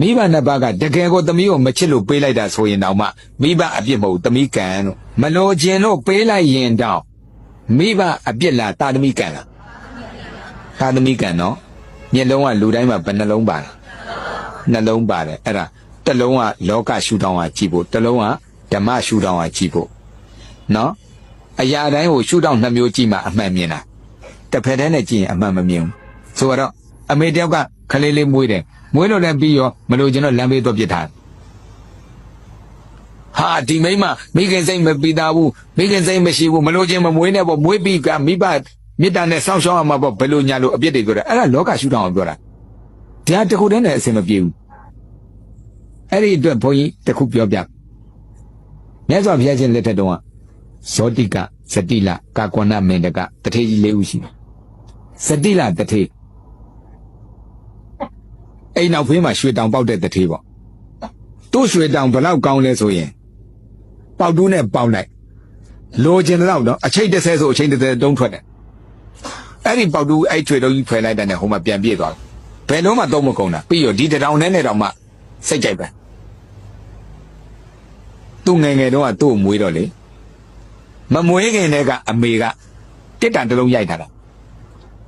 မိဘနှစ်ပါးကတကယ်ကိုသမီးကိုမချစ်လို့ပေးလိုက်တာဆိုရင်တောင်မှမိဘအပြစ်မဟုတ်သမီးကံလို့မလို့ခြင်းလို့ပေးလိုက်ရင်တောင်မိဘအပြစ်လားတာသမီးကံလားတာသမီးကံနော်မျက်လုံးကလူတိုင်းမှာဘယ်နှလုံးပါလဲနှလုံးပါတယ်အဲ့ဒါတစ်လုံးကလောကရှုထောင့်ကကြည့်ဖို့တစ်လုံးကဓမ္မရှုထောင့်ကကြည့်ဖို့နော်အရာတိုင်းကိုရှုထောင့်နှစ်မျိုးကြည့်မှအမှန်မြင်တာတစ်ဖက်တည်းနဲ့ကြည့်ရင်အမှန်မမြင်ဘူးဆိုတော့ အမေတယောက်ကခလေးလေးမွေးတယ်မွေးလို့လည်းပြီးရောမလို့ကျွန်တော်လမ်းဘေးတော့ပြစ်ထားတယ်ဟာဒီမိန်းမမိခင်စိတ်မပြီးသားဘူးမိခင်စိတ်မရှိဘူးမလို့ချင်းမမွေးနဲ့ပေါ့မွေးပြီးကမိဘမေတ္တာနဲ့စောင့်ရှောက်ရမှာပေါ့ဘယ်လိုညာလို့အပြစ်တွေပြောတာအဲ့ဒါလောကရှုထောင့်အောင်ပြောတာတရားတစ်ခုတည်းနဲ့အစင်မပြေဘူးအဲ့ဒီအတွက်ဘုန်းကြီးတစ်ခုပြောပြမြတ်စွာဘုရားရှင်လက်ထက်တုန်းကဇောတိကဇတိလကာကွဏမင်တကတထေကြီးလေးဦးရှိတယ်ဇတိလတထေ အိမ်နောက်ဖေးမှာရွှေတောင်ပေါက်တဲ့တထေပေါ့သူ့ရွှေတောင်ဘလောက်ကောင်းလဲဆိုရင်ပေါက်တူးနဲ့ပေါက်လိုက်လိုချင်တဲ့တော့နော်အချိန်တစ်ဆယ်ဆိုအချိန်တစ်ဆယ်တုံးထွက်တယ်အဲ့ဒီပေါက်တူးအဲ့ချွေတုံးကြီးဖယ်လိုက်တဲ့နဲ့ဟိုမှာပြန်ပြေးသွားတယ်ဘယ်လုံးမှသုံးမကုန်တာပြီးရောဒီတစ်တောင်နဲ့နဲ့တော့မှစိတ်ကြိုက်ပဲသူငယ်ငယ်တော့ကသူ့ကိုမွေးတော့လေမမွေးခင်တည်းကအမေကတစ်တန်တစ်လုံးရိုက်ထားတာ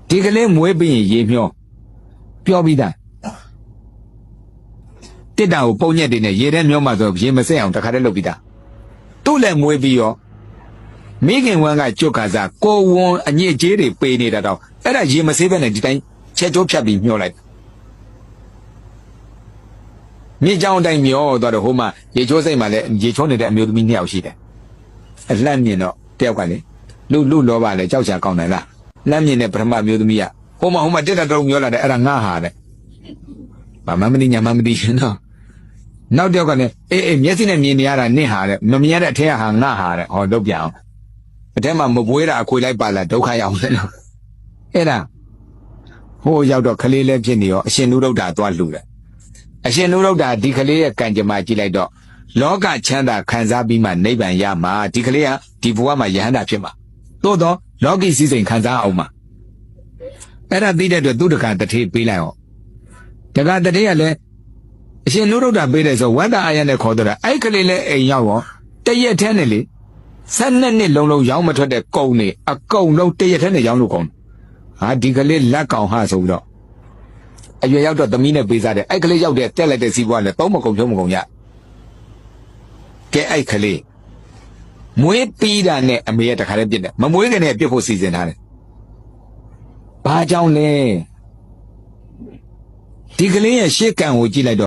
ဒီကလေးမွေးပြီးရင်ရေမျောပြောပြီးသား တစ်တာကိုပုံညက်တွေနဲ့ရေထဲမျောမှဆိုရေမစက်အောင်တခါတည်းလုပ်ပြီးသားသူ့လည်းမွေးပြီးရောမိခင်ဝမ်းကကြွတ်ခါစားကိုဝွန်အညစ်အကြေးတွေပေးနေတာတော့အဲ့ဒါရေမဆေးပဲနဲ့ဒီတိုင်းချက်ချိုးဖြတ်ပြီးမျောလိုက်မြေကြောင်တိုင်းမျောသွားတော့ဟိုမှာရေချိုးစိတ်မှာလည်းရေချိုးနေတဲ့အမျိုးသမီးနှစ်ယောက်ရှိတယ်အလှမ်းမြင်တော့တယောက်ကလေလူလူလောပါလေကြောက်ချာကောင်းတယ်လားလှမ်းမြင်တဲ့ပထမအမျိုးသမီးကဟိုမှာဟိုမှာတက်တာတော့မျောလာတယ်အဲ့ဒါငါဟာတဲ့ဘာမှမသိညာမှမသိရှင်တော့ နောက်တစ်ယောက်ကလည်းအေးအေးမျက်စိနဲ့မြင်နေရတာနင့်ဟာတဲ့မမြင်ရတဲ့အထက်ကဟာငါဟာတဲ့ဟောတော့ပြအောင်အထက်မှာမပွေးတာအခွေလိုက်ပါလာဒုက္ခရောက်တယ်လို့အဲ့ဒါဟိုရောက်တော့ကလေးလည်းဖြစ်နေရောအရှင်နုရုဒ္ဓသွားလှူတယ်အရှင်နုရုဒ္ဓဒီကလေးရဲ့ကံကြမ္မာကြည့်လိုက်တော့လောကချမ်းသာခံစားပြီးမှနိဗ္ဗာန်ရမှာဒီကလေးကဒီဘဝမှာယဟန္တာဖြစ်မှာသို့တော့လောကီစည်းစိမ်ခံစားအောင်မှာအဲ့ဒါသိတဲ့အတွက်သူတက္ကတထေပေးလိုက်အောင်တက္ကတထေကလည်း အရှင်နုရုဒ္ဓပေးတယ်ဆိုဝတ္တအာရနဲ့ခေါ်တော့တာအဲ့ကလေးလဲအိမ်ရောက်ရောတရက်ထဲနဲ့လေဆက်နှစ်နှစ်လုံးလုံးရောင်းမထွက်တဲ့ကုံနေအကုံလုံးတရက်ထဲနဲ့ရောင်းလို့ကုန်ဟာဒီကလေးလက်ကောင်ဟာဆိုပြီးတော့အရွယ်ရောက်တော့သမီးနဲ့ပေးစားတယ်အဲ့ကလေးရောက်တဲ့တက်လိုက်တဲ့စီးပွားလဲသုံးမကုန်ဖြုံးမကုန်ရကဲအဲ့ကလေးမွေးပြီးတာနဲ့အမေရတခါတည်းပြစ်တယ်မမွေးခင်နဲ့ပြစ်ဖို့စီစဉ်ထားတယ်ဘာကြောင့်လဲဒီကလေးရဲ့ရှေ့ကံကိုကြည့်လိုက်တော့